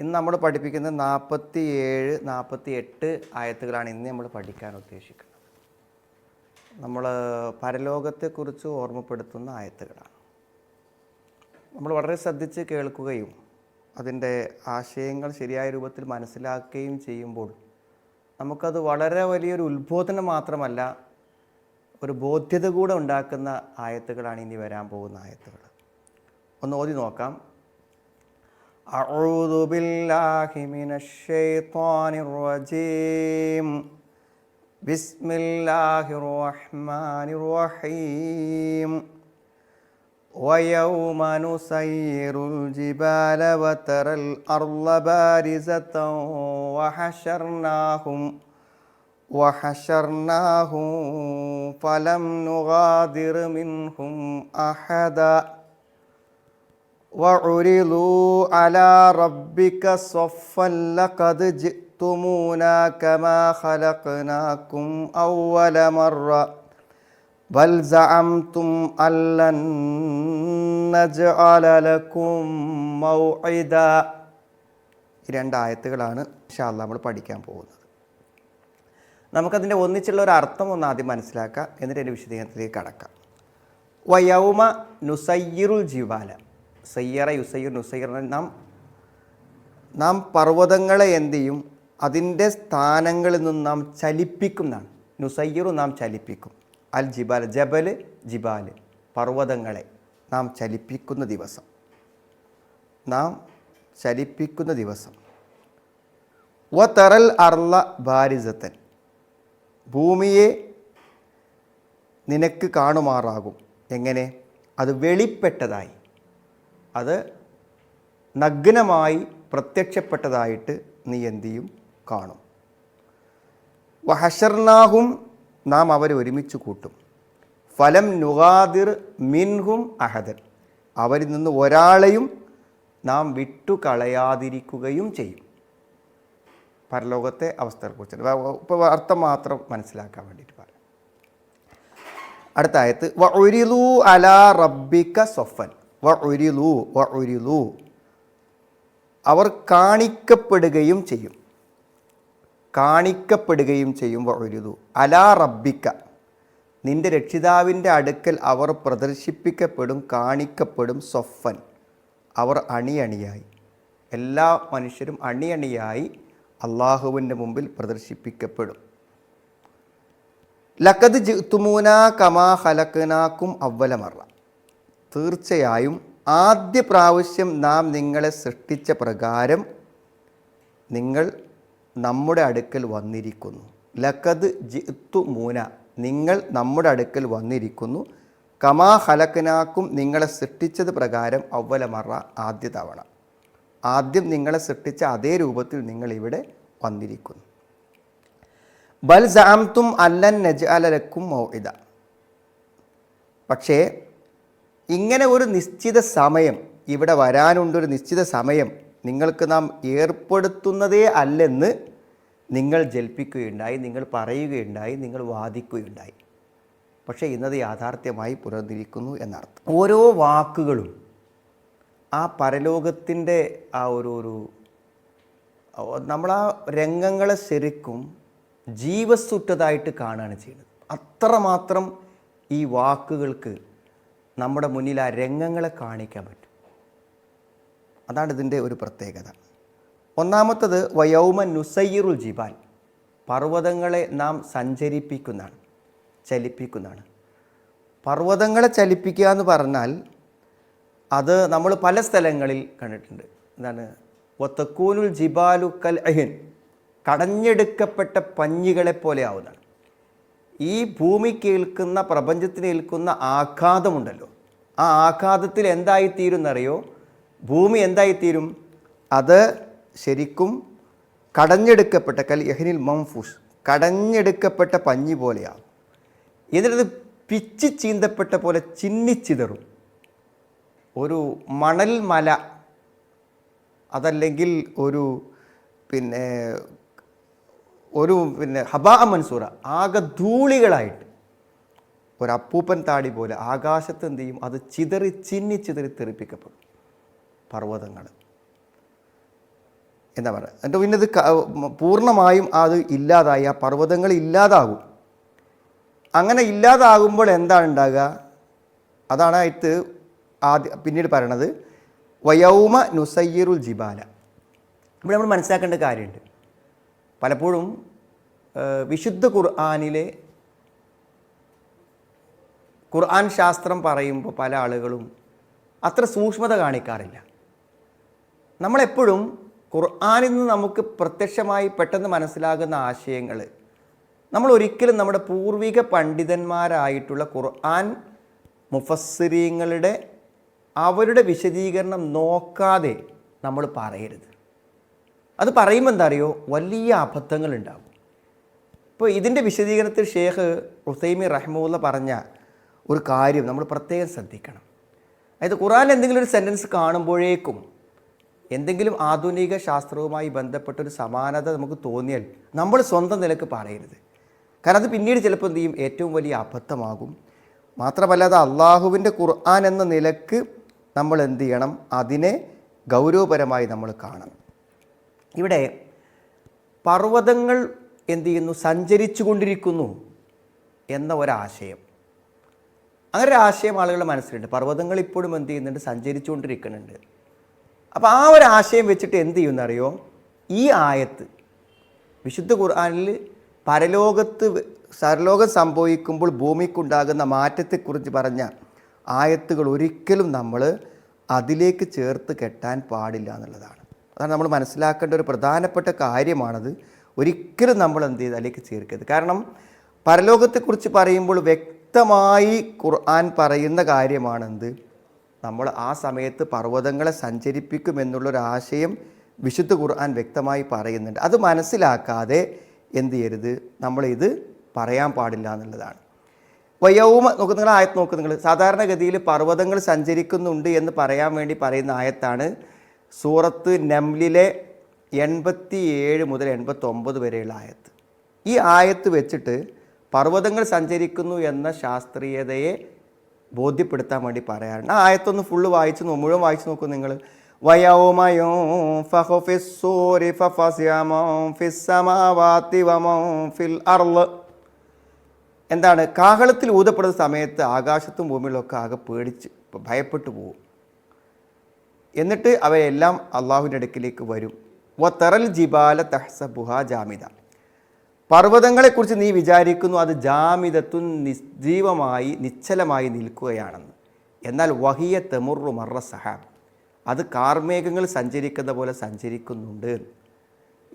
ഇന്ന് നമ്മൾ പഠിപ്പിക്കുന്നത് നാൽപ്പത്തി ഏഴ് നാൽപ്പത്തി എട്ട് ആയത്തുകളാണ് ഇന്ന് നമ്മൾ പഠിക്കാൻ ഉദ്ദേശിക്കുന്നത്. നമ്മൾ പരലോകത്തെക്കുറിച്ച് ഓർമ്മപ്പെടുത്തുന്ന ആയത്തുകളാണ്. നമ്മൾ വളരെ ശ്രദ്ധിച്ച് കേൾക്കുകയും അതിന്റെ ആശയങ്ങൾ ശരിയായ രൂപത്തിൽ മനസ്സിലാക്കുകയും ചെയ്യുമ്പോൾ നമുക്കത് വളരെ വലിയൊരു ഉത്ബോധനം മാത്രമല്ല ഒരു ബോധ്യത കൂടെ ഉണ്ടാക്കുന്ന ആയത്തുകളാണ് ഇനി വരാൻ പോകുന്ന ആയത്തുകൾ. ഒന്ന് ഓതി നോക്കാം. أعوذ بالله من الشيطان الرجيم. بسم الله الرحمن الرحيم. ويوم نسير الجبال وترى الأرض بارزة وحشرناهم وحشرناهم فلم نغادر منهم أحداً. وعرضوا على ربك صفا لقد جئتمونا كما خلقناكم أول مرة بل زعمتم أن لن نجعل لكم موعدا ഈ രണ്ട് ആയത്തുകളാണ് ഷാല്ല നമ്മൾ പഠിക്കാൻ പോകുന്നത് നമുക്കതിൻ്റെ ഒന്നിച്ചുള്ള ഒരു അർത്ഥം ഒന്ന് ആദ്യം മനസ്സിലാക്കാം എന്നിട്ട് എൻ്റെ വിശദീകരണത്തിലേക്ക് കടക്കാം വയൗമ നുസയ്യിറുൽ ജിവാല സയ്യറ യുസൈർ നുസൈർ നാം നാം പർവതങ്ങളെ എന്ത് ചെയ്യും? അതിന്റെ സ്ഥാനങ്ങളിൽ നിന്നും നാം ചലിപ്പിക്കുന്നതാണ്. നുസയ്യറു നാം ചലിപ്പിക്കും. അൽ ജിബാൽ ജബൽ ജിബാൽ പർവതങ്ങളെ നാം ചലിപ്പിക്കുന്ന ദിവസം. നാം ചലിപ്പിക്കുന്ന ദിവസം. വ തറൽ അർല ബാരിസത്തൻ. ഭൂമിയെ നിനക്ക് കാണുമാറാകും. എങ്ങനെ? അത് വെളിപ്പെട്ടതായി. അത് നഗ്നമായി പ്രത്യക്ഷപ്പെട്ടതായിട്ട് നീ എന്ത് ചെയ്യും? കാണും. വഹഷർനാഹും നാം അവരെ ഒരുമിച്ച് കൂട്ടും. ഫലം നുഗാദിർ മിൻഹും അഹദൻ. അവരിൽ നിന്ന് ഒരാളെയും നാം വിട്ടുകളയാതിരിക്കുകയും ചെയ്യും. പരലോകത്തെ അവസ്ഥയെക്കുറിച്ച് ഇപ്പോൾ അർത്ഥം മാത്രം മനസ്സിലാക്കാൻ വേണ്ടിയിട്ട് പറയാം. അടുത്ത ആയത്ത് വ അലാ റബ്ബിക സൊഫൻ വ ഉരിലു വ ഉരിലു അവർ കാണിക്കപ്പെടുകയും ചെയ്യും. കാണിക്കപ്പെടുകയും ചെയ്യും വ ഉരിലു അലാ റബ്ബിക്ക. നിന്റെ രക്ഷിതാവിന്റെ അടുക്കൽ അവർ പ്രദർശിപ്പിക്കപ്പെടും കാണിക്കപ്പെടും സൊഫൻ അവർ അണിയണിയായി. എല്ലാ മനുഷ്യരും അണിയണിയായി അള്ളാഹുവിന്റെ മുമ്പിൽ പ്രദർശിപ്പിക്കപ്പെടും. ലക്കത് ജിത്തുമൂന കമാ ഹലക്കനാക്കും അവലമറ തീർച്ചയായും ആദ്യ പ്രാവശ്യം നാം നിങ്ങളെ സൃഷ്ടിച്ച പ്രകാരം നിങ്ങൾ നമ്മുടെ അടുക്കൽ വന്നിരിക്കുന്നു. ലക്കത് ജിത്തു മൂന നിങ്ങൾ നമ്മുടെ അടുക്കൽ വന്നിരിക്കുന്നു. കമാ ഹലക്കനാക്കും നിങ്ങളെ സൃഷ്ടിച്ചത് പ്രകാരം അവലമറ ആദ്യ തവണ. ആദ്യം നിങ്ങളെ സൃഷ്ടിച്ച അതേ രൂപത്തിൽ നിങ്ങൾ ഇവിടെ വന്നിരിക്കുന്നു. ബൽ സാംതും അല്ലൻ നജ് അലലക്കും മൗഇദ. പക്ഷേ ഇങ്ങനെ ഒരു നിശ്ചിത സമയം ഇവിടെ വരാനുണ്ടൊരു നിശ്ചിത സമയം നിങ്ങൾക്ക് നാം ഏർപ്പെടുത്തുന്നതേ അല്ലെന്ന് നിങ്ങൾ ജൽപ്പിക്കുകയുണ്ടായി നിങ്ങൾ പറയുകയുണ്ടായി നിങ്ങൾ വാദിക്കുകയുണ്ടായി. പക്ഷേ ഇന്നത് യാഥാർത്ഥ്യമായി പുറന്നിരിക്കുന്നു എന്നർത്ഥം. ഓരോ വാക്കുകളും ആ പരലോകത്തിന്റെ ആ ഒരു ഒരു നമ്മളാ രംഗങ്ങളെ ശരിക്കും ജീവസുറ്റതായിട്ട് കാണുകയാണ് ചെയ്യുന്നത്. അത്രമാത്രം ഈ വാക്കുകൾക്ക് നമ്മുടെ മുന്നിൽ ആ രംഗങ്ങളെ കാണിക്കാൻ പറ്റും. അതാണ് ഇതിന്റെ ഒരു പ്രത്യേകത. ഒന്നാമത്തത് വയൗമ നുസയ്യറുൽ ജിബാൽ. പർവതങ്ങളെ നാം സഞ്ചരിപ്പിക്കുന്നതാണ് ചലിപ്പിക്കുന്നതാണ്. പർവതങ്ങളെ ചലിപ്പിക്കുക എന്ന് പറഞ്ഞാൽ അത് നമ്മൾ പല സ്ഥലങ്ങളിൽ കണ്ടിട്ടുണ്ട്. എന്താണ്? ഒത്തക്കൂനുൽ ജിബാലു കൽ അഹിൻ കടഞ്ഞെടുക്കപ്പെട്ട പഞ്ഞികളെ പോലെ ആവുന്നതാണ്. ഈ ഭൂമിക്ക് ഏൽക്കുന്ന പ്രപഞ്ചത്തിന് ഏൽക്കുന്ന ആഘാതമുണ്ടല്ലോ. ആ ആഘാതത്തിൽ എന്തായിത്തീരുന്നറിയോ? ഭൂമി എന്തായിത്തീരും? അത് ശരിക്കും കടഞ്ഞെടുക്കപ്പെട്ട കൽ യഹനിൽ മംഫൂസ് കടഞ്ഞെടുക്കപ്പെട്ട പഞ്ഞി പോലെയാണ്. എന്നിട്ടത് പിച്ചി ചീന്തപ്പെട്ട പോലെ ചിന്നിച്ചിതറും. ഒരു മണൽ മല അതല്ലെങ്കിൽ ഒരു പിന്നെ ഒരു പിന്നെ ഹബാ മൻസൂറ ആകെ ധൂളികളായിട്ട്. ഒരു അപ്പൂപ്പൻ താടി പോലെ ആകാശത്ത് എന്ത് ചെയ്യും? അത് ചിതറി ചിന്നി ചിതറി തെറിപ്പിക്കപ്പെടും. പർവതങ്ങൾ എന്താ പറയുക എന്നിട്ട് പിന്നെ ഇത് പൂർണമായും അത് ഇല്ലാതായി. ആ പർവതങ്ങൾ ഇല്ലാതാകും. അങ്ങനെ ഇല്ലാതാകുമ്പോൾ എന്താണ് ഉണ്ടാകുക? അതാണ് ആയിട്ട് ആദ്യ പിന്നീട് പറയണത് വയൗമ നുസയ്യറുൽ ജിബാല. ഇവിടെ നമ്മൾ മനസ്സിലാക്കേണ്ട കാര്യമുണ്ട്. പലപ്പോഴും വിശുദ്ധ ഖുർആാനിലെ ഖുർആൻ ശാസ്ത്രം പറയുമ്പോൾ പല ആളുകളും അത്ര സൂക്ഷ്മത കാണിക്കാറില്ല. നമ്മളെപ്പോഴും ഖുർആാനിൽ നിന്ന് നമുക്ക് പ്രത്യക്ഷമായി പെട്ടെന്ന് മനസ്സിലാകുന്ന ആശയങ്ങൾ നമ്മൾ ഒരിക്കലും നമ്മുടെ പൂർവിക പണ്ഡിതന്മാരായിട്ടുള്ള ഖുർആൻ മുഫസ്സിരീങ്ങളുടെ അവരുടെ വിശദീകരണം നോക്കാതെ നമ്മൾ പറയരുത്. അത് പറയുമ്പോൾ എന്താ അറിയോ? വലിയ അബദ്ധങ്ങളുണ്ടാകും ഇപ്പോൾ ഇതിന്റെ വിശദീകരണത്തിൽ ഷേഖ് ഹുസൈമി റഹ്മുല്ല പറഞ്ഞ ഒരു കാര്യം നമ്മൾ പ്രത്യേകം ശ്രദ്ധിക്കണം. അതായത് ഖുറാൻ എന്തെങ്കിലും ഒരു സെന്റൻസ് കാണുമ്പോഴേക്കും എന്തെങ്കിലും ആധുനിക ശാസ്ത്രവുമായി ബന്ധപ്പെട്ട ഒരു സമാനത നമുക്ക് തോന്നിയാൽ നമ്മൾ സ്വന്തം നിലയ്ക്ക് പറയരുത്. കാരണം അത് പിന്നീട് ചിലപ്പോൾ എന്ത് ചെയ്യും? ഏറ്റവും വലിയ അബദ്ധമാകും. മാത്രമല്ല അത് അള്ളാഹുവിന്റെ ഖുർആൻ എന്ന നിലയ്ക്ക് നമ്മൾ എന്ത് ചെയ്യണം? അതിനെ ഗൗരവപരമായി നമ്മൾ കാണണം. ഇവിടെ പർവതങ്ങൾ എന്ത് ചെയ്യുന്നു? സഞ്ചരിച്ചു കൊണ്ടിരിക്കുന്നു എന്ന ഒരാശയം. അങ്ങനെ ഒരു ആശയം ആളുകളുടെ മനസ്സിലുണ്ട്. പർവതങ്ങൾ ഇപ്പോഴും എന്ത് ചെയ്യുന്നുണ്ട്? സഞ്ചരിച്ചുകൊണ്ടിരിക്കുന്നുണ്ട്. അപ്പോൾ ആ ഒരു ആശയം വെച്ചിട്ട് എന്ത് ചെയ്യുമെന്നറിയോ? ഈ ആയത്ത് വിശുദ്ധ ഖുർആാനിൽ പരലോകത്ത് സരലോകം സംഭവിക്കുമ്പോൾ ഭൂമിക്കുണ്ടാകുന്ന മാറ്റത്തെക്കുറിച്ച് പറഞ്ഞ ആയത്തുകൾ ഒരിക്കലും നമ്മൾ അതിലേക്ക് ചേർത്ത് കെട്ടാൻ പാടില്ല എന്നുള്ളതാണ്. അതാണ് നമ്മൾ മനസ്സിലാക്കേണ്ട ഒരു പ്രധാനപ്പെട്ട കാര്യമാണത്. ഒരിക്കലും നമ്മൾ എന്ത് ചെയ്ത് അതിലേക്ക് ചേർക്കരുത്. കാരണം പരലോകത്തെക്കുറിച്ച് പറയുമ്പോൾ വ്യക്തമായി ഖുർആൻ പറയുന്ന കാര്യമാണെന്ത്? നമ്മൾ ആ സമയത്ത് പർവതങ്ങളെ സഞ്ചരിപ്പിക്കുമെന്നുള്ളൊരാശയം വിശുദ്ധ ഖുർആൻ വ്യക്തമായി പറയുന്നുണ്ട്. അത് മനസ്സിലാക്കാതെ എന്ത് ചെയ്യരുത്? നമ്മളിത് പറയാൻ പാടില്ല എന്നുള്ളതാണ്. വയൗമ നോക്ക് നിങ്ങൾ ആയത്ത് നോക്ക് നിങ്ങൾ സാധാരണഗതിയിൽ പർവതങ്ങൾ സഞ്ചരിക്കുന്നുണ്ട് എന്ന് പറയാൻ വേണ്ടി പറയുന്ന ആയത്താണ് സൂറത്ത് നംലിലെ എൺപത്തി ഏഴ് മുതൽ എൺപത്തൊമ്പത് വരെയുള്ള ആയത്ത്. ഈ ആയത്ത് വെച്ചിട്ട് പർവതങ്ങൾ സഞ്ചരിക്കുന്നു എന്ന ശാസ്ത്രീയതയെ ബോധ്യപ്പെടുത്താൻ വേണ്ടി പറയാറുണ്ട്. ആ ആയത്തൊന്ന് ഫുള്ള് വായിച്ച് നോ മുഴുവൻ വായിച്ച് നോക്കൂ നിങ്ങൾ എന്താണ്? കാഹളത്തിൽ ഊതപ്പെടുന്ന സമയത്ത് ആകാശത്തും ഭൂമിയിലൊക്കെ ആകെ പേടിച്ച് ഭയപ്പെട്ടു പോകും എന്നിട്ട് അവയെല്ലാം അള്ളാഹുവിന്റെ അടുക്കിലേക്ക് വരും. വ തെറൽ ജിബാല തഹ്സബുഹ ജാമിദ. പർവതങ്ങളെക്കുറിച്ച് നീ വിചാരിക്കുന്നു അത് ജാമിദത്തുൻ നിസ്ജീവമായി നിശ്ചലമായി നിൽക്കുകയാണെന്ന്. എന്നാൽ വഹിയ തെമുറു മറ സഹാബ്. അത് കാർമേഘങ്ങൾ സഞ്ചരിക്കുന്ന പോലെ സഞ്ചരിക്കുന്നുണ്ട്.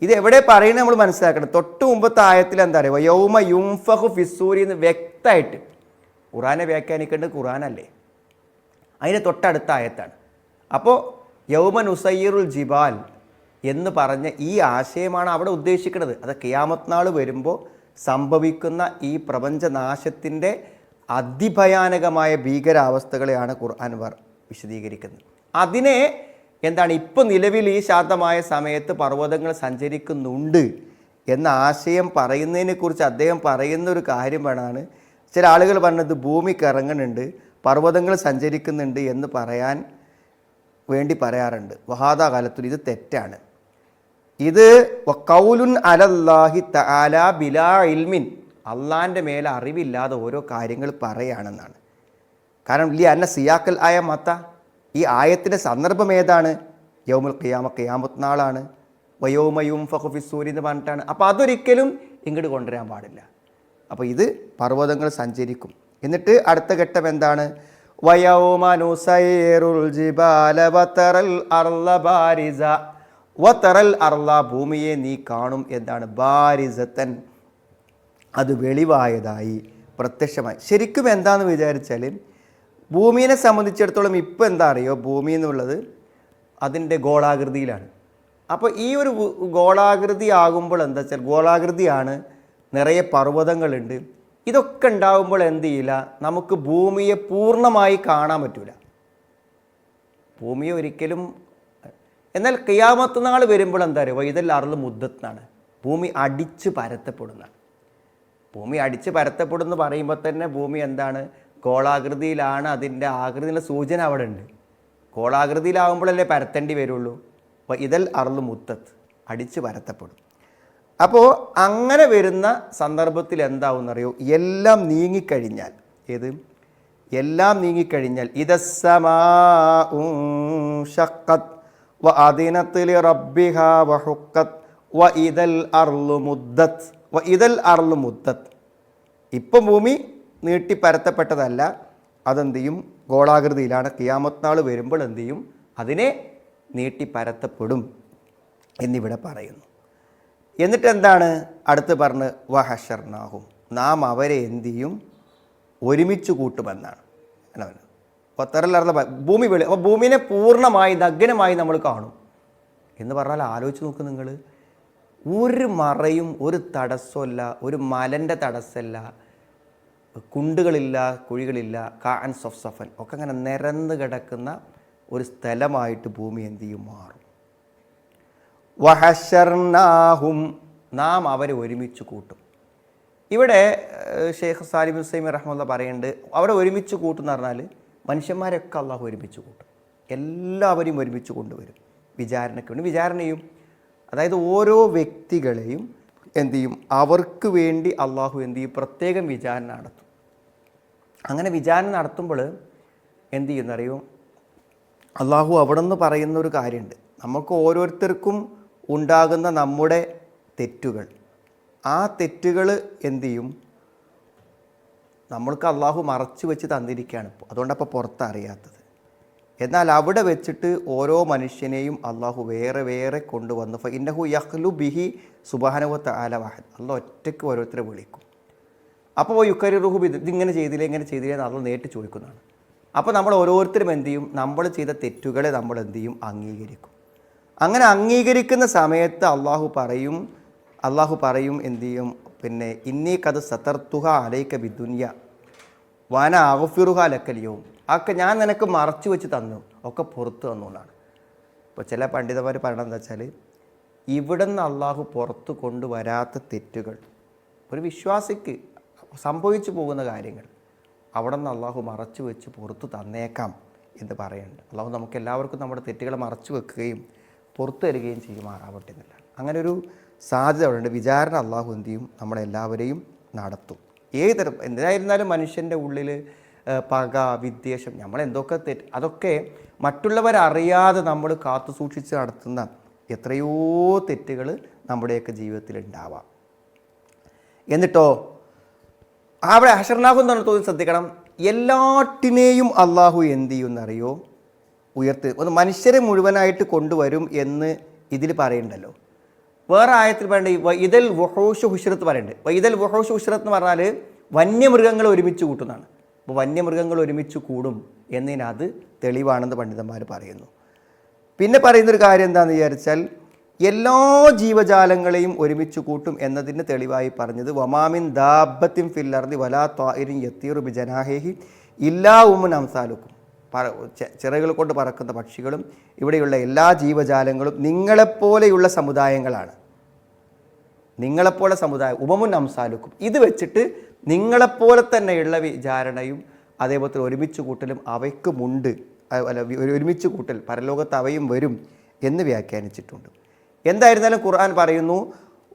ഇത് എവിടെ പറയുന്നത് നമ്മൾ മനസ്സിലാക്കണം. തൊട്ട് മുമ്പത്തെ ആയത്തിൽ എന്താ പറയുക യൗമ യുംഫഹു ഫിസൂരി എന്ന് വ്യക്തമായിട്ട് ഖുറാനെ വ്യാഖ്യാനിക്കേണ്ടത് ഖുറാനല്ലേ അതിന് തൊട്ടടുത്ത ആയത്താണ്. അപ്പോൾ യൗമ നുസൈറുൽ ജിബാൽ എന്ന് പറഞ്ഞ ഈ ആശയമാണ് അവിടെ ഉദ്ദേശിക്കുന്നത്. അത് കിയാമത്ത് നാൾ വരുമ്പോൾ സംഭവിക്കുന്ന ഈ പ്രപഞ്ചനാശത്തിന്റെ അതിഭയാനകമായ ഭീകരാവസ്ഥകളെയാണ് ഖുർആൻ വിശദീകരിക്കുന്നത്. അതിനെ എന്താണ് ഇപ്പോൾ നിലവിൽ ഈ ശാന്തമായ സമയത്ത് പർവതങ്ങൾ സഞ്ചരിക്കുന്നുണ്ട് എന്ന ആശയം പറയുന്നതിനെക്കുറിച്ച് അദ്ദേഹം പറയുന്ന ഒരു കാര്യം വേണമാണ് ചില ആളുകൾ പറഞ്ഞത് ഭൂമി കറങ്ങുന്നുണ്ട് പർവതങ്ങൾ സഞ്ചരിക്കുന്നുണ്ട് എന്ന് പറയാൻ വേണ്ടി പറയാറുണ്ട്. വഹാദാകാലത്തിൽ ഇത് തെറ്റാണ്. ഇത് കൗലുൻ അലല്ലാഹി തആല ബിലാ ഇൽമിൻ. അള്ളാന്റെ മേലെ അറിവില്ലാതെ ഓരോ കാര്യങ്ങൾ പറയുകയാണെന്നാണ് കാരണം ലി അന്ന സിയാക്കൽ ആയ മത്ത ഈ ആയത്തിന്റെ സന്ദർഭം ഏതാണ്? യൗമുൽ ഖിയാമ ഖിയാമത്ത് നാളാണ് വയോമയും ഫഹുഫിസൂരി എന്ന് പറഞ്ഞിട്ടാണ്. അപ്പോൾ അതൊരിക്കലും ഇങ്ങോട്ട് കൊണ്ടുവരാൻ പാടില്ല. അപ്പോൾ ഇത് പർവതങ്ങൾ സഞ്ചരിക്കും. എന്നിട്ട് അടുത്ത ഘട്ടം എന്താണ്? വയോമനുസൈറുൽ ജിബാല വതറൽ അർല ബാരിസ. വതറൽ അർള ഭൂമിയെ നീ കാണും എന്താണ് ബാരിസത്തൻ. അത് വെളിവായതായി പ്രത്യക്ഷമായി. ശരിക്കും എന്താന്ന് വിചാരിച്ചാൽ ഭൂമിയെ സംബന്ധിച്ചിടത്തോളം ഇപ്പോൾ എന്താ അറിയോ? ഭൂമി എന്നുള്ളത് അതിന്റെ ഗോളാകൃതിയിലാണ്. അപ്പോൾ ഈ ഒരു ഗോളാകൃതി ആകുമ്പോൾ എന്താ വെച്ചാൽ ഗോളാകൃതിയാണ് നിറയെ പർവതങ്ങളുണ്ട്. ഇതൊക്കെ ഉണ്ടാകുമ്പോൾ എന്ത് ചെയ്യില്ല? നമുക്ക് ഭൂമിയെ പൂർണമായി കാണാൻ പറ്റില്ല ഭൂമിയെ ഒരിക്കലും എന്നാൽ കിയാമത്ത് നാൾ വരുമ്പോൾ എന്താ പറയുക വൈതൽ അറുൾ മുദ്ദത്താണ്. ഭൂമി അടിച്ച് പരത്തപ്പെടുന്നതാണ്. ഭൂമി അടിച്ച് പരത്തപ്പെടുന്നു പറയുമ്പോൾ തന്നെ ഭൂമി എന്താണ്? ഗോളാകൃതിയിലാണ് അതിന്റെ ആകൃതിയുടെ സൂചന അവിടെ ഉണ്ട്. ഗോളാകൃതിയിലാവുമ്പോഴല്ലേ പരത്തേണ്ടി വരുള്ളൂ? അപ്പോൾ ഇതൽ അറുൾ മുത്തത്ത് അടിച്ച് പരത്തപ്പെടും. അപ്പോൾ അങ്ങനെ വരുന്ന സന്ദർഭത്തിൽ എന്താവും എന്നറിയോ എല്ലാം നീങ്ങിക്കഴിഞ്ഞാൽ ഏത്? എല്ലാം നീങ്ങിക്കഴിഞ്ഞാൽ ഇതസമാ ഷക്കത്ത് അർലു അർലു ഇപ്പം ഭൂമി നീട്ടി പരത്തപ്പെട്ടതല്ല. അതെന്ത് ചെയ്യും ഗോളാകൃതിയിലാണ്. കിയാമത്ത് നാൾ വരുമ്പോൾ എന്ത് ചെയ്യും അതിനെ നീട്ടി പരത്തപ്പെടും എന്നിവിടെ പറയുന്നു. എന്നിട്ട് എന്താണ് അടുത്ത് പറഞ്ഞ് വഹഷർനാഹും നാം അവരെ എന്ത് ചെയ്യും ഒരുമിച്ച് കൂട്ടുമെന്നാണ്. പത്തരലർന്ന ഭൂമി വെളി അപ്പോൾ ഭൂമിനെ പൂർണമായി നഗ്നമായി നമ്മൾ കാണും. എന്ന് പറഞ്ഞാൽ ആലോചിച്ച് നോക്ക് നിങ്ങൾ ഒരു മറയും ഒരു തടസ്സമല്ല ഒരു മലന്റെ തടസ്സമല്ല കുണ്ടുകളില്ല കുഴികളില്ല കാൻസ് ഓഫ് സഫൻ ഒക്കെ അങ്ങനെ നിരന്ന് കിടക്കുന്ന ഒരു സ്ഥലമായിട്ട് ഭൂമി എന്ത് ചെയ്യും? മാറും. വഹഷർനാഹും നാം അവരെ ഒരുമിച്ച് കൂട്ടും. ഇവിടെ ഷെയ്ഖ് സാലിം ഹുസൈമി റഹ്മുല്ല പറയുന്നുണ്ട് അവരെ ഒരുമിച്ച് കൂട്ടുന്ന പറഞ്ഞാൽ മനുഷ്യന്മാരൊക്കെ അള്ളാഹു ഒരുമിച്ച് കൂട്ടും. എല്ലാവരെയും ഒരുമിച്ച് കൊണ്ടുവരും. വിചാരണയ്ക്ക് വേണ്ടി വിചാരണയും അതായത് ഓരോ വ്യക്തികളെയും എന്തു ചെയ്യും? അവർക്ക് വേണ്ടി അള്ളാഹു എന്ത് ചെയ്യും? പ്രത്യേകം വിചാരണ നടത്തും. അങ്ങനെ വിചാരണ നടത്തുമ്പോൾ എന്ത് ചെയ്യുന്നറിയോ അള്ളാഹു അവിടെ നിന്ന് പറയുന്ന ഒരു കാര്യമുണ്ട്. നമുക്ക് ഓരോരുത്തർക്കും ഉണ്ടാകുന്ന നമ്മുടെ തെറ്റുകൾ. ആ തെറ്റുകൾ എന്തു ചെയ്യും? നമ്മൾക്ക് അള്ളാഹു മറച്ചു വെച്ച് തന്നിരിക്കുകയാണ് ഇപ്പോൾ അതുകൊണ്ടപ്പോൾ പുറത്തറിയാത്തത്. എന്നാൽ അവിടെ വെച്ചിട്ട് ഓരോ മനുഷ്യനെയും അള്ളാഹു വേറെ വേറെ കൊണ്ടുവന്നു ഇന്നഹു യഹ്ലു ബിഹി സുബാനുവത്ത് ആല വാഹദ്. അള്ള ഒറ്റയ്ക്ക് ഓരോരുത്തരെ വിളിക്കും. അപ്പോൾ യുക്കരി റുഹു ഇത് ഇതിങ്ങനെ ചെയ്തില്ലേ ഇങ്ങനെ ചെയ്തില്ലേ എന്ന് അള്ള നേരിട്ട് ചോദിക്കുന്നതാണ്. അപ്പോൾ നമ്മൾ ഓരോരുത്തരും എന്ത് ചെയ്യും? നമ്മൾ ചെയ്ത തെറ്റുകളെ നമ്മൾ എന്ത് ചെയ്യും? അംഗീകരിക്കും. അങ്ങനെ അംഗീകരിക്കുന്ന സമയത്ത് അള്ളാഹു പറയും അള്ളാഹു പറയും എന്ത് ചെയ്യും? പിന്നെ ഇന്നീ കഥ സതർത്തുഹ അലൈക്ക ബിദുന്യ വന അഗഫിറുഹ ലക്കലിയവും ഒക്കെ ഞാൻ നിനക്ക് മറച്ചു വെച്ച് തന്നു. ഒക്കെ പുറത്ത് തന്നുകൊണ്ടാണ് ഇപ്പോൾ ചില പണ്ഡിതന്മാർ പറയണത് എന്താ വെച്ചാൽ ഇവിടെ നിന്ന് അള്ളാഹു പുറത്ത് കൊണ്ടുവരാത്ത തെറ്റുകൾ. ഒരു വിശ്വാസിക്ക് സംഭവിച്ചു പോകുന്ന കാര്യങ്ങൾ അവിടെ നിന്ന് അള്ളാഹു മറച്ചു വെച്ച് പുറത്ത് തന്നേക്കാം എന്ന് പറയുന്നുണ്ട്. അള്ളാഹു നമുക്ക് എല്ലാവർക്കും നമ്മുടെ തെറ്റുകൾ മറച്ചു വെക്കുകയും പുറത്തു തരികയും ചെയ്യുമാറാവട്ടെ എന്നില്ല അങ്ങനെ ഒരു സാധ്യത അവിടെയുണ്ട് വിചാരണ അള്ളാഹു എന്ത് ചെയ്യും? നമ്മളെല്ലാവരെയും നടത്തും. ഏത് തരം എന്തായിരുന്നാലും മനുഷ്യന്റെ ഉള്ളിൽ പക വിദ്വേഷം നമ്മൾ എന്തൊക്കെ തെറ്റ് അതൊക്കെ മറ്റുള്ളവരറിയാതെ നമ്മൾ കാത്തു സൂക്ഷിച്ച് നടത്തുന്ന എത്രയോ തെറ്റുകൾ നമ്മുടെയൊക്കെ ജീവിതത്തിൽ ഉണ്ടാവാം എന്നിട്ടോ അവിടെ അഷർനാഹു എന്നാണ് തോന്നി ശ്രദ്ധിക്കണം. എല്ലാറ്റിനെയും അള്ളാഹു എന്ത് ചെയ്യുമെന്നറിയോ? ഉയർത്ത് ഒന്ന് മനുഷ്യരെ മുഴുവനായിട്ട് കൊണ്ടുവരും എന്ന് ഇതിൽ പറയുന്നുണ്ടല്ലോ വേറെ ആയത്തിൽ പറയേണ്ടത് വൈതൽ വഹോഷ ഹുഷറത്ത് പറയുന്നുണ്ട് വൈതൽ വഹോഷ ഹുഷറത്ത് എന്ന് പറഞ്ഞാൽ വന്യമൃഗങ്ങൾ ഒരുമിച്ച് കൂട്ടുന്നതാണ്. അപ്പോൾ വന്യമൃഗങ്ങൾ ഒരുമിച്ച് കൂടും എന്നതിനത് തെളിവാണെന്ന് പണ്ഡിതന്മാർ പറയുന്നു. പിന്നെ പറയുന്നൊരു കാര്യം എന്താണെന്ന് വിചാരിച്ചാൽ എല്ലാ ജീവജാലങ്ങളെയും ഒരുമിച്ച് കൂട്ടും എന്നതിന് തെളിവായി പറഞ്ഞത് വമാമിൻ ദാബത്തിൻ ഫില്ലർദി വലാ ത്വായിരിൻ യത്തീറു ബി ജനാഹേഹി ഇല്ലാ ഉമ്മൻ അംസാലുക്കും. പറ ചിറകുകൾ കൊണ്ട് പറക്കുന്ന പക്ഷികളും ഇവിടെയുള്ള എല്ലാ ജീവജാലങ്ങളും നിങ്ങളെപ്പോലെയുള്ള സമുദായങ്ങളാണ്. നിങ്ങളെപ്പോലെ സമുദായം ഉപമുൻ അംസാലുക്കും ഇത് വെച്ചിട്ട് നിങ്ങളെപ്പോലെ തന്നെയുള്ള വിചാരണയും അതേപോലെ തന്നെ ഒരുമിച്ച് കൂട്ടലും അവയ്ക്കുമുണ്ട്. അല്ല ഒരുമിച്ച് കൂട്ടൽ പരലോകത്ത് അവയും വരും എന്ന് വ്യാഖ്യാനിച്ചിട്ടുണ്ട്. എന്തായിരുന്നാലും ഖുർആൻ പറയുന്നു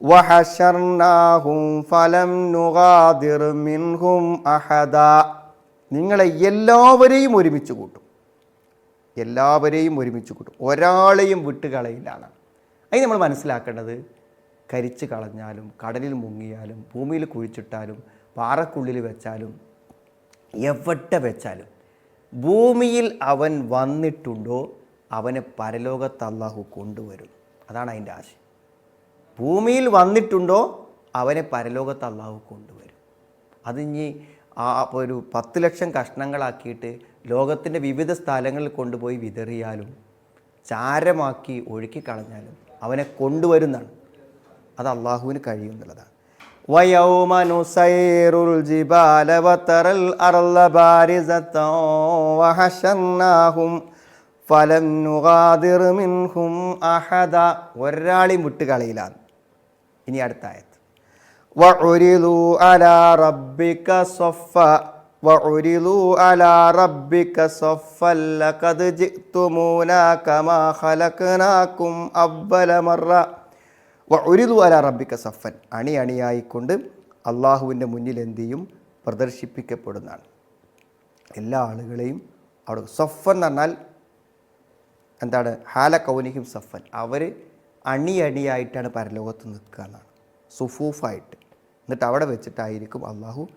വഹശർനാഹും ഫലം നുഗാദിർ മിൻഹും അഹദ. നിങ്ങളെ എല്ലാവരെയും ഒരുമിച്ച് കൂട്ടും. എല്ലാവരെയും ഒരുമിച്ച് കൂട്ടും. ഒരാളെയും വിട്ടുകളയില്ല കളയില്ലാണ് അതിന് നമ്മൾ മനസ്സിലാക്കേണ്ടത് കരിച്ച് കളഞ്ഞാലും കടലിൽ മുങ്ങിയാലും ഭൂമിയിൽ കുഴിച്ചിട്ടാലും പാറക്കുള്ളിൽ വെച്ചാലും എവിടെ വെച്ചാലും ഭൂമിയിൽ അവൻ വന്നിട്ടുണ്ടോ അവനെ പരലോകത്ത് കൊണ്ടുവരും. അതാണ് അതിന്റെ ആശയം. ഭൂമിയിൽ വന്നിട്ടുണ്ടോ അവനെ പരലോകത്ത് കൊണ്ടുവരും. അതിഞ്ഞി ആ ഒരു പത്ത് ലക്ഷം കഷ്ണങ്ങളാക്കിയിട്ട് ലോകത്തിൻ്റെ വിവിധ സ്ഥലങ്ങളിൽ കൊണ്ടുപോയി വിതറിയാലും ചാരമാക്കി ഒഴുക്കി കളഞ്ഞാലും അവനെ കൊണ്ടുവരുന്നതാണ് അത് അള്ളാഹുവിന് കഴിയുന്നുള്ളതാണ് ويوم نسير الجبال وترى الأرض بارزة وحشرناهم فلم نغادر منهم أحدا ഒരാളെയും വിട്ടുകളയിലാണ് ഇനി അടുത്ത ആയത്ത് وعرضوا على ربك صفا وعرضوا على ربك صفا لقد جئتمونا كما خلقناكم أول مرة ഒരു ദുവാല റബ്ബിക്ക സഫൻ അണി അണിയായിക്കൊണ്ട് അള്ളാഹുവിൻ്റെ മുന്നിൽ എന്ത് ചെയ്യും പ്രദർശിപ്പിക്കപ്പെടുന്നതാണ് എല്ലാ ആളുകളെയും അവിടെ സഫൻ എന്ന് പറഞ്ഞാൽ എന്താണ് ഹാല കൗനിക്കും സഫൻ അവർ അണി അണിയായിട്ടാണ് പരലോകത്ത് നിൽക്കുക എന്നാണ് സുഫൂഫായിട്ട് എന്നിട്ട് അവിടെ വെച്ചിട്ടായിരിക്കും അള്ളാഹു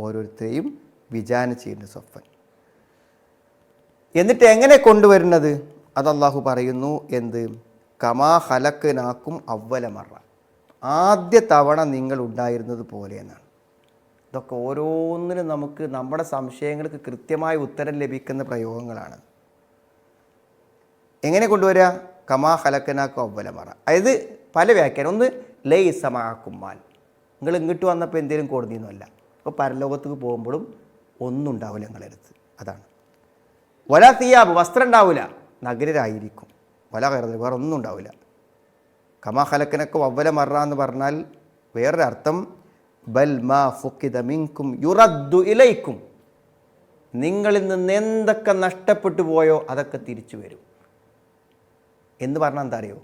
ഓരോരുത്തരെയും വിചാരണ ചെയ്യുന്ന സഫൻ എന്നിട്ട് എങ്ങനെ കൊണ്ടുവരുന്നത്? അത് അള്ളാഹു പറയുന്നു എന്ത്? കമാ ഹലക്കനാക്കും അവലമറ ആദ്യ തവണ നിങ്ങൾ ഉണ്ടായിരുന്നത് പോലെ എന്നാണ്. ഇതൊക്കെ ഓരോന്നിനും നമുക്ക് നമ്മുടെ സംശയങ്ങൾക്ക് കൃത്യമായ ഉത്തരം ലഭിക്കുന്ന പ്രയോഗങ്ങളാണ്. എങ്ങനെ കൊണ്ടുവരിക കമാ ഹലക്കനാക്കും അവലമറ അതായത് പല വ്യാഖ്യാനം. ഒന്ന് ലൈ സമാക്കുമാൽ നിങ്ങൾ ഇങ്ങോട്ട് വന്നപ്പോൾ എന്തെങ്കിലും കോടതിയൊന്നുമല്ല അപ്പോൾ പരലോകത്തേക്ക് പോകുമ്പോഴും ഒന്നും ഉണ്ടാവില്ല നിങ്ങളുടെ അടുത്ത്. അതാണ്. വല തീയാബ് വസ്ത്രം ഉണ്ടാവില്ല നഗരരായിരിക്കും. വല കയറുന്നത് വേറെ ഒന്നും ഉണ്ടാവില്ല. കമാ ഹലക്കനൊക്കെ വവ്വല മറ എന്ന് പറഞ്ഞാൽ വേറൊരർത്ഥം ബൽ മാ ഫുക്കിത മിങ്കും യുറദ്ദു ഇലൈക്കും. നിങ്ങളിൽ നിന്ന് എന്തൊക്കെ നഷ്ടപ്പെട്ടു പോയോ അതൊക്കെ തിരിച്ചു വരും. എന്ന് പറഞ്ഞാൽ എന്താ അറിയോ?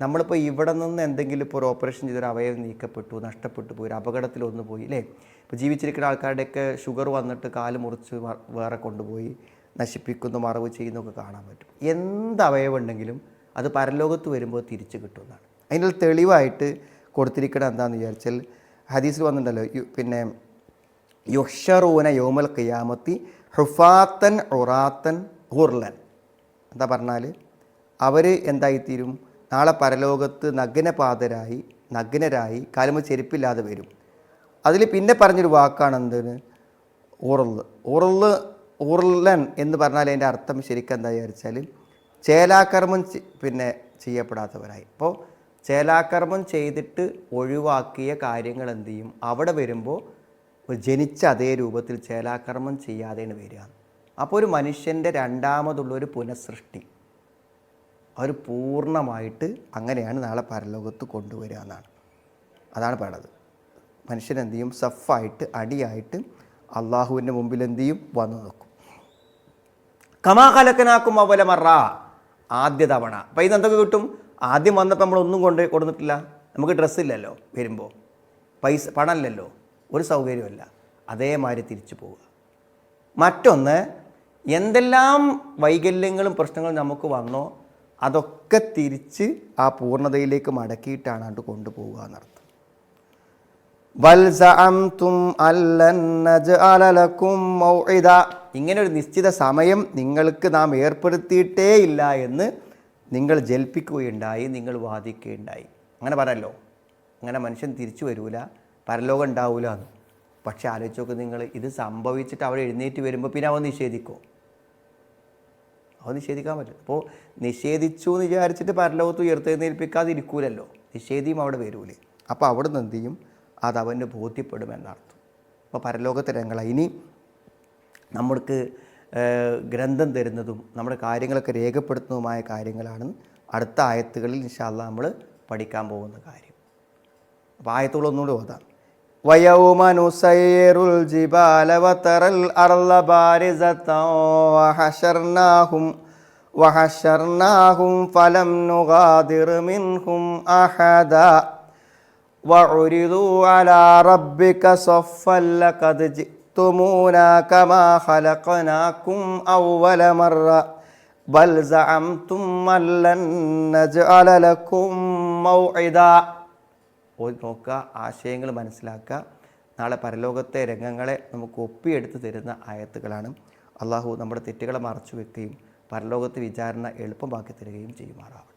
നമ്മളിപ്പോൾ ഇവിടെ നിന്ന് എന്തെങ്കിലും ഇപ്പോൾ ഒരു ഓപ്പറേഷൻ ചെയ്തൊരു അവയവം നീക്കപ്പെട്ടു നഷ്ടപ്പെട്ടു പോയി ഒരു അപകടത്തിൽ ഒന്ന് പോയി അല്ലേ ഇപ്പോൾ ജീവിച്ചിരിക്കുന്ന ആൾക്കാരുടെയൊക്കെ ഷുഗർ വന്നിട്ട് കാൽ മുറിച്ച് വേറെ കൊണ്ടുപോയി നശിപ്പിക്കുന്നു മറവ് ചെയ്യുന്നൊക്കെ കാണാൻ പറ്റും. എന്ത് അവയവം ഉണ്ടെങ്കിലും അത് പരലോകത്ത് വരുമ്പോൾ തിരിച്ചു കിട്ടുമെന്നാണ് അതിനുള്ള തെളിവായിട്ട് കൊടുത്തിരിക്കണം എന്താണെന്ന് വിചാരിച്ചാൽ ഹദീസിൽ വന്നിട്ടുണ്ടല്ലോ പിന്നെ യുഷറൂന യോമൽ ഖിയാമത്തി ഹുഫാത്തൻ ഉറാത്തൻ ഹുർലൻ. എന്താ പറഞ്ഞാൽ അവർ എന്തായിത്തീരും? നാളെ പരലോകത്ത് നഗ്നപാതരായി നഗ്നരായി കാലമ ചെരുപ്പില്ലാതെ വരും. അതിൽ പിന്നെ പറഞ്ഞൊരു വാക്കാണ് എന്തിന് ഉറുൾ. ഉറുൾ ഉരുളൻ എന്ന് പറഞ്ഞാൽ അതിന്റെ അർത്ഥം ശരിക്കും എന്താ വിചാരിച്ചാൽ ചേലാകർമ്മം പിന്നെ ചെയ്യപ്പെടാത്തവരായി. അപ്പോൾ ചേലാകർമ്മം ചെയ്തിട്ട് ഒഴിവാക്കിയ കാര്യങ്ങൾ എന്ത് ചെയ്യും? അവിടെ വരുമ്പോൾ ജനിച്ച അതേ രൂപത്തിൽ ചേലാകർമ്മം ചെയ്യാതെയാണ് വരിക. അപ്പോൾ ഒരു മനുഷ്യന്റെ രണ്ടാമതുള്ളൊരു പുനഃസൃഷ്ടി. അവർ പൂർണമായിട്ട് അങ്ങനെയാണ് നാളെ പരലോകത്ത് കൊണ്ടുവരിക എന്നാണ്. അതാണ് പറയണത്. മനുഷ്യൻ എന്ത് ചെയ്യും സഫായിട്ട് അടിയായിട്ട് അള്ളാഹുവിന്റെ മുമ്പിൽ എന്ത് ചെയ്യും വന്നു നിൽക്കും കമാകലക്കനാക്കും അവലമറ ആദ്യ തവണ. അപ്പം ഇത് എന്തൊക്കെ കിട്ടും? ആദ്യം വന്നപ്പോൾ നമ്മളൊന്നും കൊണ്ട് കൊടുത്തിട്ടില്ല നമുക്ക് ഡ്രസ്സില്ലല്ലോ വരുമ്പോൾ പൈസ പണമില്ലല്ലോ. ഒരു സൗകര്യമല്ല അതേമാതിരി തിരിച്ചു പോവുക. മറ്റൊന്ന് എന്തെല്ലാം വൈകല്യങ്ങളും പ്രശ്നങ്ങളും നമുക്ക് വന്നോ അതൊക്കെ തിരിച്ച് ആ പൂർണതയിലേക്ക് മടക്കിയിട്ടാണ് അത് കൊണ്ടുപോവുക എന്നർത്ഥം. ഇങ്ങനെ ഒരു നിശ്ചിത സമയം നിങ്ങൾക്ക് നാം ഏർപ്പെടുത്തിയിട്ടേ ഇല്ല എന്ന് നിങ്ങൾ ജൽപ്പിക്കുകയുണ്ടായി നിങ്ങൾ വാദിക്കുകയുണ്ടായി. അങ്ങനെ പറയല്ലോ. അങ്ങനെ മനുഷ്യൻ തിരിച്ചു വരൂല പരലോകം ഉണ്ടാവില്ല എന്ന്. പക്ഷെ ആലോചിച്ച് നിങ്ങൾ ഇത് സംഭവിച്ചിട്ട് അവിടെ എഴുന്നേറ്റ് വരുമ്പോൾ പിന്നെ അവൻ നിഷേധിക്കോ? അവ നിഷേധിക്കാൻ പറ്റില്ല. അപ്പോൾ നിഷേധിച്ചു എന്ന് വിചാരിച്ചിട്ട് പരലോകത്ത് ഉയർത്തെഴുന്നേൽപ്പിക്കാതിരിക്കൂലല്ലോ. നിഷേധിയും അവിടെ വരൂലേ. അപ്പോൾ അവിടെ നിന്ന് എന്ത് ചെയ്യും? അത് അവന് ബോധ്യപ്പെടുമെന്നർത്ഥം അപ്പോൾ പരലോകത്തെ രംഗങ്ങളാണ് ഇനി നമ്മൾക്ക് ഗ്രന്ഥം തരുന്നതും നമ്മുടെ കാര്യങ്ങളൊക്കെ രേഖപ്പെടുത്തുന്നതുമായ കാര്യങ്ങളാണ് അടുത്ത ആയത്തുകളിൽ ഇൻഷാല്ല നമ്മൾ പഠിക്കാൻ പോകുന്ന കാര്യം. അപ്പോൾ ആയത്തുകളൊന്നുകൂടി ഓതാം. ويوم نسير الجبال وترى الأرض بارزة وحشرناهم وحشرناهم فلم نغادر منهم أحدا وعرضوا على ربك صفا لقد جئتمونا كما خلقناكم أول مرة بل زعمتم أن لن نجعل لكم موعدا പോയി നോക്കുക ആശയങ്ങൾ മനസ്സിലാക്കുക. നാളെ പരലോകത്തെ രംഗങ്ങളെ നമുക്ക് ഒപ്പിയെടുത്ത് തരുന്ന ആയത്തുകളാണ്. അള്ളാഹു നമ്മുടെ തെറ്റുകളെ മറച്ചു വെക്കുകയും പരലോകത്ത് വിചാരണ എളുപ്പമാക്കി തരികയും ചെയ്യുമാറാവട്ടെ.